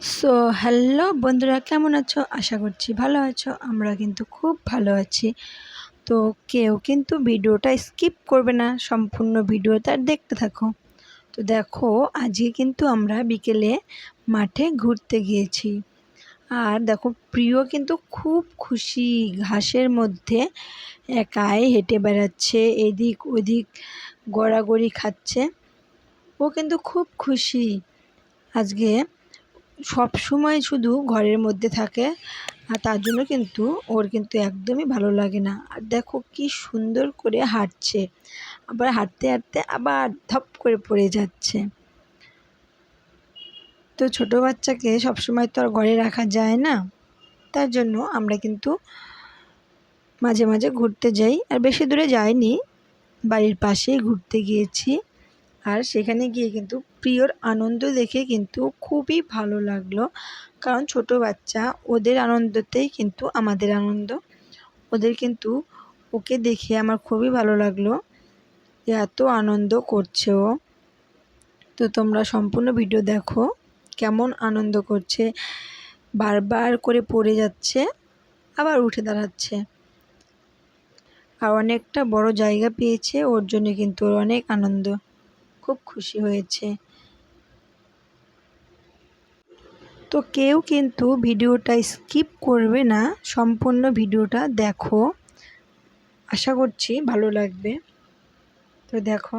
So hello বন্ধুরা, কেমন আছো? আশা করছি ভালো আছো। আমরা কিন্তু খুব ভালো আছি। তো কেউ কিন্তু ভিডিওটা স্কিপ করবে না, সম্পূর্ণ ভিডিওটা দেখতে থাকো। তো দেখো, আজকে কিন্তু আমরা বিকেলে মাঠে ঘুরতে গিয়েছি। আর দেখো, প্রিয় কিন্তু খুব খুশি, ঘাসের মধ্যে একাই হেঁটে বেড়াচ্ছে, এদিক ওদিক গড়াগড়ি খাচ্ছে। ও কিন্তু খুব খুশি। আজকে সব সময় শুধু ঘরের মধ্যে থাকে, আর তার জন্য কিন্তু ওর কিন্তু একদমই ভালো লাগে না। আর দেখো কি সুন্দর করে হাঁটছে। আবার হাঁটতে হাঁটতে আবার ধপ করে পড়ে যাচ্ছে। তো ছোটো বাচ্চাকে সবসময় তো আর ঘরে রাখা যায় না। তার জন্য আমরা কিন্তু মাঝে মাঝে ঘুরতে যাই। আর বেশি দূরে যাইনি, বাড়ির পাশেই ঘুরতে গিয়েছি। আর সেখানে গিয়ে কিন্তু প্রিয়র আনন্দ দেখে কিন্তু খুবই ভালো লাগল। কারণ ছোট বাচ্চা, ওদের আনন্দতেই কিন্তু আমাদের আনন্দ। ওদের কিন্তু ওকে দেখে আমার খুবই ভালো লাগল। এত আনন্দ করছে ও। তো তোমরা সম্পূর্ণ ভিডিও দেখো, কেমন আনন্দ করছে। বারবার করে পড়ে যাচ্ছে, আবার উঠে দাঁড়াচ্ছে। আর অনেকটা বড় জায়গা পেয়েছে, ওর জন্য কিন্তু ওর অনেক আনন্দ। খুব খুশি হয়েছে। তো কেউ কিন্তু ভিডিওটা স্কিপ করবে না, সম্পূর্ণ ভিডিওটা দেখো। আশা করছি ভালো লাগবে। তো দেখো।